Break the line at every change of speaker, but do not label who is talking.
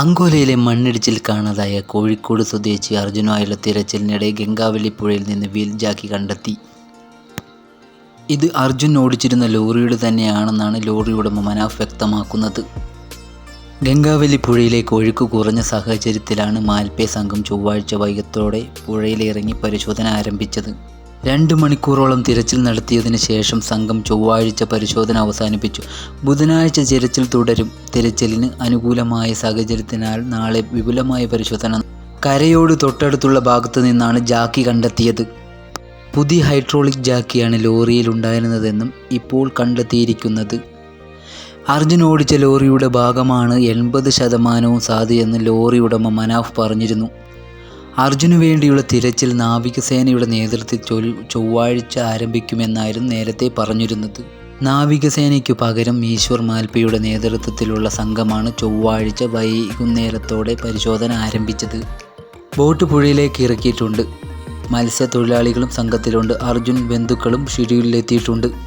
അങ്കോലയിലെ മണ്ണിടിച്ചിൽ കാണാതായ കോഴിക്കോട് സ്വദേശി അർജുനായുള്ള തിരച്ചിലിനിടെ ഗംഗാവലി പുഴയിൽ നിന്ന് വീൽ ജാക്കി കണ്ടെത്തി. ഇത് അർജുൻ ഓടിച്ചിരുന്ന ലോറിയുടെ തന്നെയാണെന്നാണ് ലോറി ഉടമ മനാഫ് വ്യക്തമാക്കുന്നത്. ഗംഗാവലി പുഴയിലേക്ക് കോഴിക്ക് കുറഞ്ഞ സാഹചര്യത്തിലാണ് മാൽപ്പേ സംഘം ചൊവ്വാഴ്ച വൈകത്തോടെ പുഴയിലിറങ്ങി പരിശോധന ആരംഭിച്ചത്. രണ്ട് മണിക്കൂറോളം തിരച്ചിൽ നടത്തിയതിന് ശേഷം സംഘം ചൊവ്വാഴ്ച പരിശോധന അവസാനിപ്പിച്ചു. ബുധനാഴ്ച തിരച്ചിൽ തുടരും. തിരച്ചിലിന് അനുകൂലമായ സാഹചര്യത്തിനാൽ നാളെ വിപുലമായ പരിശോധന കരയോട് തൊട്ടടുത്തുള്ള ഭാഗത്തു നിന്നാണ് ജാക്കി കണ്ടെത്തിയത്. പുതിയ ഹൈഡ്രോളിക് ജാക്കിയാണ് ലോറിയിൽ ഉണ്ടായിരുന്നതെന്നും ഇപ്പോൾ കണ്ടെത്തിയിരിക്കുന്നത്. അർജുൻ ഓടിച്ച ലോറിയുടെ ഭാഗമാണ് എൺപത് ശതമാനവും സാധ്യതയെന്ന് ലോറി ഉടമ മനാഫ് പറഞ്ഞിരുന്നു. അർജുനു വേണ്ടിയുള്ള തിരച്ചിൽ നാവികസേനയുടെ നേതൃത്വത്തിൽ ചൊവ്വാഴ്ച ആരംഭിക്കുമെന്നായിരുന്നു നേരത്തെ പറഞ്ഞിരുന്നത്. നാവികസേനയ്ക്കു പകരം ഈശ്വർ മാൽപ്പയുടെ നേതൃത്വത്തിലുള്ള സംഘമാണ് ചൊവ്വാഴ്ച വൈകുന്നേരത്തോടെ പരിശോധന ആരംഭിച്ചത്. ബോട്ട് പുഴയിലേക്ക് ഇറക്കിയിട്ടുണ്ട്. മത്സ്യത്തൊഴിലാളികളും സംഘത്തിലുണ്ട്. അർജുൻ ബന്ധുക്കളും ഷിരൂരിലെത്തിയിട്ടുണ്ട്